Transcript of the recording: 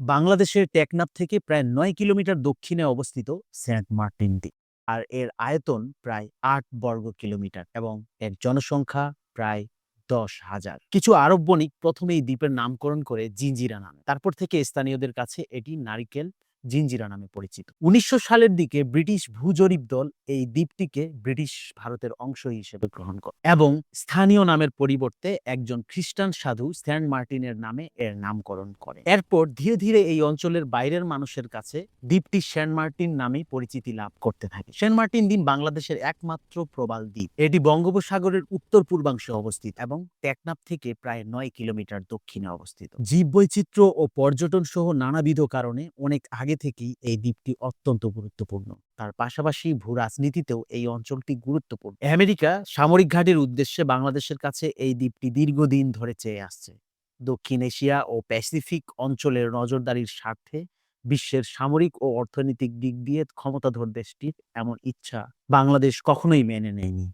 বাংলাদেশের টেকনাপ থেকে প্রায় নয় কিলোমিটার দক্ষিণে অবস্থিত সেন্ট মার্টিন দ্বীপ আর এর আয়তন প্রায় আট বর্গ কিলোমিটার এবং এর জনসংখ্যা প্রায় দশ হাজার। কিছু আরব বণিক প্রথমে এই দ্বীপের নামকরণ করে জিঞ্জিরা নামে। তারপর থেকে স্থানীয়দের কাছে এটি নারিকেল জিঞ্জিরা নামে পরিচিত। উনিশশো সালের দিকে ব্রিটিশ ভূজরিপ দল এই দ্বীপটিকে ব্রিটিশ ভারতের অংশ হিসেবে গ্রহণ করে এবং স্থানীয় নামের পরিবর্তে একজন খ্রিস্টান সাধু সেন্ট মার্টিনের নামে এর নামকরণ করে। এরপর ধীরে ধীরে এই অঞ্চলের বাইরের মানুষের কাছে দ্বীপটি সেন্ট মার্টিন নামেই পরিচিতি লাভ করতে থাকে। সেন্ট মার্টিন দ্বীপ বাংলাদেশের একমাত্র প্রবাল দ্বীপ। এটি বঙ্গোপসাগরের উত্তর পূর্বাংশে অবস্থিত এবং টেকনাফ থেকে প্রায় নয় কিলোমিটার দক্ষিণে অবস্থিত। জীববৈচিত্র্য ও পর্যটন সহ নানাবিধ কারণে অনেক আগে থেকেই এই দ্বীপটি অত্যন্ত গুরুত্বপূর্ণ। তার পাশাপাশি ভূ রাজনীতিতেও এই অঞ্চলটি গুরুত্বপূর্ণ। আমেরিকা সামরিক ঘাটির উদ্দেশ্যে বাংলাদেশের কাছে এই দ্বীপটি দীর্ঘদিন ধরে চেয়ে আসছে। দক্ষিণ এশিয়া ও প্যাসিফিক অঞ্চলের নজরদারির স্বার্থে বিশ্বের সামরিক ও অর্থনৈতিক দিক দিয়ে ক্ষমতাধর দেশটির এমন ইচ্ছা বাংলাদেশ কখনোই মেনে নেয়নি।